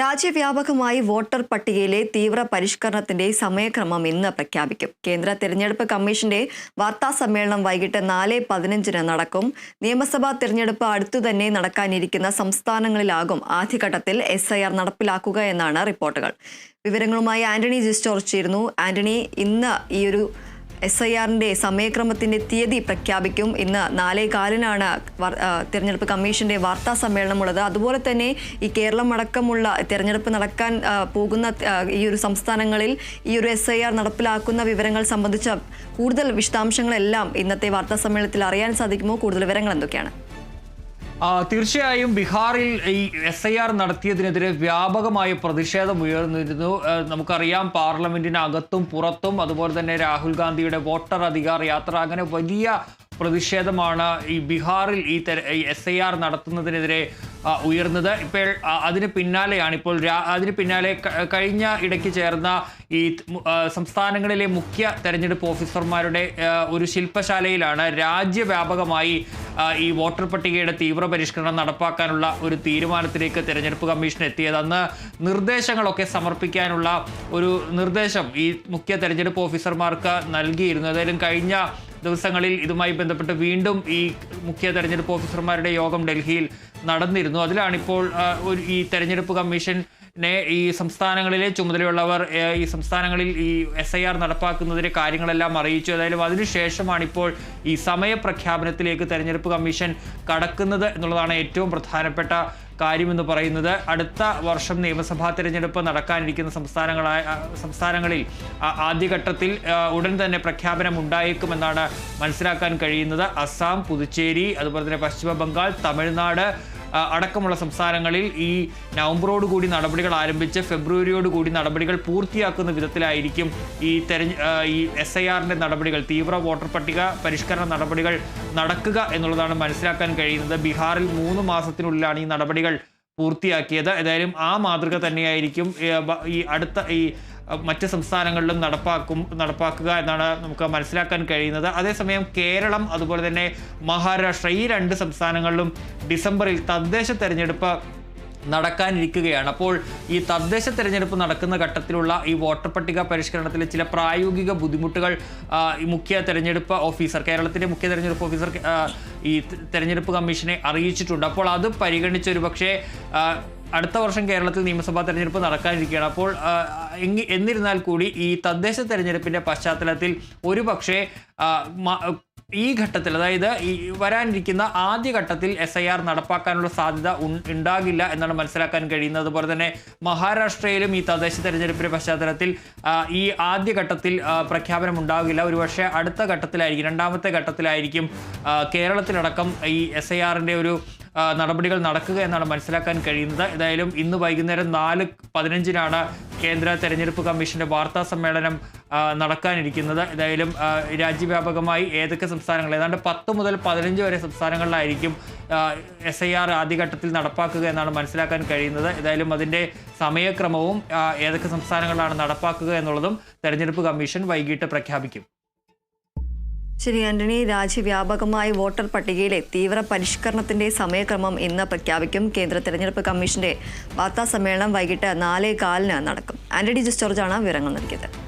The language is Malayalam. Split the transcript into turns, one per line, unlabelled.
രാജ്യവ്യാപകമായി വോട്ടർ പട്ടികയിലെ തീവ്ര പരിഷ്കരണത്തിന്റെ സമയക്രമം ഇന്ന് പ്രഖ്യാപിക്കും കേന്ദ്ര തിരഞ്ഞെടുപ്പ് കമ്മീഷന്റെ വാർത്താ സമ്മേളനം വൈകിട്ട് നാല് പതിനഞ്ചിന് നടക്കും നിയമസഭാ തിരഞ്ഞെടുപ്പ് അടുത്തു തന്നെ നടക്കാനിരിക്കുന്ന സംസ്ഥാനങ്ങളിലാകും ആദ്യഘട്ടത്തിൽ എസ് ഐ ആർ നടപ്പിലാക്കുക എന്നാണ് റിപ്പോർട്ടുകൾ വിവരങ്ങളുമായി ആന്റണി ജിസ്റ്റോർച്ചിരുന്നു ആന്റണി ഇന്ന് ഈ ഒരു എസ് ഐ ആറിൻ്റെ സമയക്രമത്തിൻ്റെ തീയതി പ്രഖ്യാപിക്കും ഇന്ന് നാലേ കാലിനാണ് തിരഞ്ഞെടുപ്പ് കമ്മീഷൻ്റെ വാർത്താ സമ്മേളനമുള്ളത് അതുപോലെ തന്നെ ഈ കേരളം അടക്കമുള്ള തിരഞ്ഞെടുപ്പ് നടക്കാൻ പോകുന്ന ഈ ഒരു സംസ്ഥാനങ്ങളിൽ ഈ ഒരു എസ് ഐ ആർ നടപ്പിലാക്കുന്ന വിവരങ്ങൾ സംബന്ധിച്ച കൂടുതൽ വിശദാംശങ്ങളെല്ലാം ഇന്നത്തെ വാർത്താ സമ്മേളനത്തിൽ അറിയാൻ സാധിക്കുമോ കൂടുതൽ വിവരങ്ങൾ എന്തൊക്കെയാണ്
തീർച്ചയായും ബീഹാറിൽ ഈ എസ് ഐ ആർ നടത്തിയതിനെതിരെ വ്യാപകമായ പ്രതിഷേധം ഉയർന്നിരുന്നു നമുക്കറിയാം പാർലമെന്റിന് അകത്തും പുറത്തും അതുപോലെ തന്നെ രാഹുൽ ഗാന്ധിയുടെ വോട്ടർ അധികാർ യാത്ര അങ്ങനെ വലിയ പ്രതിഷേധമാണ് ഈ ബീഹാറിൽ ഈ എസ് ഐ ആർ നടത്തുന്നതിനെതിരെ ഉയർന്നത് ഇപ്പോൾ അതിന് പിന്നാലെയാണ് ഇപ്പോൾ അതിന് പിന്നാലെ കഴിഞ്ഞ ഇടയ്ക്ക് ചേർന്ന ഈ സംസ്ഥാനങ്ങളിലെ മുഖ്യ തെരഞ്ഞെടുപ്പ് ഓഫീസർമാരുടെ ഒരു ശില്പശാലയിലാണ് രാജ്യവ്യാപകമായി ഈ വോട്ടർ പട്ടികയുടെ തീവ്ര പരിഷ്കരണം നടപ്പാക്കാനുള്ള ഒരു തീരുമാനത്തിലേക്ക് തെരഞ്ഞെടുപ്പ് കമ്മീഷൻ എത്തിയത് അന്ന് നിർദ്ദേശങ്ങളൊക്കെ സമർപ്പിക്കാനുള്ള ഒരു നിർദ്ദേശം ഈ മുഖ്യ തെരഞ്ഞെടുപ്പ് ഓഫീസർമാർക്ക് നൽകിയിരുന്നു ഏതായാലും കഴിഞ്ഞ ദിവസങ്ങളിൽ ഇതുമായി ബന്ധപ്പെട്ട് വീണ്ടും ഈ മുഖ്യ തെരഞ്ഞെടുപ്പ് ഓഫീസർമാരുടെ യോഗം ഡൽഹിയിൽ നടന്നിരുന്നു അതിലാണിപ്പോൾ ഒരു ഈ തെരഞ്ഞെടുപ്പ് കമ്മീഷൻ ഈ സംസ്ഥാനങ്ങളിലെ ചുമതലയുള്ളവർ ഈ സംസ്ഥാനങ്ങളിൽ ഈ എസ് ഐ ആർ നടപ്പാക്കുന്നതിന് കാര്യങ്ങളെല്ലാം അറിയിച്ചു ഏതായാലും അതിനുശേഷമാണ് ഇപ്പോൾ ഈ സമയപ്രഖ്യാപനത്തിലേക്ക് തെരഞ്ഞെടുപ്പ് കമ്മീഷൻ കടക്കുന്നത് എന്നുള്ളതാണ് ഏറ്റവും പ്രധാനപ്പെട്ട കാര്യമെന്ന് പറയുന്നത് അടുത്ത വർഷം നിയമസഭാ തിരഞ്ഞെടുപ്പ് നടക്കാനിരിക്കുന്ന സംസ്ഥാനങ്ങളായ സംസ്ഥാനങ്ങളിൽ ആദ്യഘട്ടത്തിൽ ഉടൻ തന്നെ പ്രഖ്യാപനം ഉണ്ടായേക്കുമെന്നാണ് മനസ്സിലാക്കാൻ കഴിയുന്നത് അസാം പുതുച്ചേരി അതുപോലെ തന്നെ പശ്ചിമ ബംഗാൾ തമിഴ്നാട് അടക്കമുള്ള സംസ്ഥാനങ്ങളിൽ ഈ നവംബറോട് കൂടി നടപടികൾ ആരംഭിച്ച് ഫെബ്രുവരിയോട് കൂടി നടപടികൾ പൂർത്തിയാക്കുന്ന വിധത്തിലായിരിക്കും ഈ തെരഞ്ഞ ഈ എസ് ഐ ആറിൻ്റെ നടപടികൾ തീവ്ര വോട്ടർ പട്ടിക പരിഷ്കരണ നടപടികൾ നടക്കുക എന്നുള്ളതാണ് മനസ്സിലാക്കാൻ കഴിയുന്നത് ബീഹാറിൽ മൂന്ന് മാസത്തിനുള്ളിലാണ് ഈ നടപടികൾ പൂർത്തിയാക്കിയത് ഏതായാലും ആ മാതൃക തന്നെയായിരിക്കും ഈ അടുത്ത ഈ മറ്റ് സംസ്ഥാനങ്ങളിലും നടപ്പാക്കും നടപ്പാക്കുക എന്നാണ് നമുക്ക് മനസ്സിലാക്കാൻ കഴിയുന്നത് അതേസമയം കേരളം അതുപോലെ തന്നെ മഹാരാഷ്ട്ര ഈ രണ്ട് സംസ്ഥാനങ്ങളിലും ഡിസംബറിൽ തദ്ദേശ തെരഞ്ഞെടുപ്പ് നടക്കാനിരിക്കുകയാണ് അപ്പോൾ ഈ തദ്ദേശ തെരഞ്ഞെടുപ്പ് നടക്കുന്ന ഘട്ടത്തിലുള്ള ഈ വോട്ടർ പട്ടിക പരിഷ്കരണത്തിലെ ചില പ്രായോഗിക ബുദ്ധിമുട്ടുകൾ ഈ മുഖ്യ തെരഞ്ഞെടുപ്പ് ഓഫീസർ കേരളത്തിൻ്റെ മുഖ്യ തെരഞ്ഞെടുപ്പ് ഓഫീസർ ഈ തെരഞ്ഞെടുപ്പ് കമ്മീഷനെ അറിയിച്ചിട്ടുണ്ട് അപ്പോൾ അത് പരിഗണിച്ചൊരു പക്ഷേ അടുത്ത വർഷം കേരളത്തിൽ നിയമസഭാ തെരഞ്ഞെടുപ്പ് നടക്കാനിരിക്കുകയാണ് അപ്പോൾ എന്നിരുന്നാൽ കൂടി ഈ തദ്ദേശ തെരഞ്ഞെടുപ്പിൻ്റെ പശ്ചാത്തലത്തിൽ ഒരു പക്ഷേ ഈ ഘട്ടത്തിൽ അതായത് ഈ വരാനിരിക്കുന്ന ആദ്യ ഘട്ടത്തിൽ എസ് ഐ ആർ നടപ്പാക്കാനുള്ള സാധ്യത ഉണ്ടാകില്ല എന്നാണ് മനസ്സിലാക്കാൻ കഴിയുന്നത് അതുപോലെ തന്നെ മഹാരാഷ്ട്രയിലും ഈ തദ്ദേശ തെരഞ്ഞെടുപ്പിൻ്റെ പശ്ചാത്തലത്തിൽ ഈ ആദ്യ ഘട്ടത്തിൽ പ്രഖ്യാപനം ഉണ്ടാകില്ല ഒരുപക്ഷെ അടുത്ത ഘട്ടത്തിലായിരിക്കും രണ്ടാമത്തെ ഘട്ടത്തിലായിരിക്കും കേരളത്തിലടക്കം ഈ എസ് ഐ ആറിൻ്റെ ഒരു നടപടികൾ നടക്കുക എന്നാണ് മനസ്സിലാക്കാൻ കഴിയുന്നത് ഏതായാലും ഇന്ന് വൈകുന്നേരം നാല് പതിനഞ്ചിനാണ് കേന്ദ്ര തെരഞ്ഞെടുപ്പ് കമ്മീഷന്റെ വാർത്താ സമ്മേളനം നടക്കാനിരിക്കുന്നത് ഏതായാലും രാജ്യവ്യാപകമായി ഏതൊക്കെ സംസ്ഥാനങ്ങൾ ഏതാണ്ട് പത്ത് മുതൽ പതിനഞ്ച് വരെ സംസ്ഥാനങ്ങളിലായിരിക്കും എസ് ഐ ആർ ആദ്യഘട്ടത്തിൽ നടപ്പാക്കുക എന്നാണ് മനസ്സിലാക്കാൻ കഴിയുന്നത് ഏതായാലും അതിൻ്റെ സമയക്രമവും ഏതൊക്കെ സംസ്ഥാനങ്ങളിലാണ് നടപ്പാക്കുക എന്നുള്ളതും തെരഞ്ഞെടുപ്പ് കമ്മീഷൻ വൈകിട്ട് പ്രഖ്യാപിക്കും
ശരി ആന്റണി രാജ്യവ്യാപകമായി വോട്ടർ പട്ടികയിലെ തീവ്ര പരിഷ്കരണത്തിന്റെ സമയക്രമം ഇന്ന് പ്രഖ്യാപിക്കും കേന്ദ്ര തെരഞ്ഞെടുപ്പ് കമ്മീഷന്റെ വാർത്താ സമ്മേളനം വൈകിട്ട് നാലേ കാലിന് നടക്കും ആന്റണി ജോർജാണ് വിവരങ്ങൾ നൽകിയത്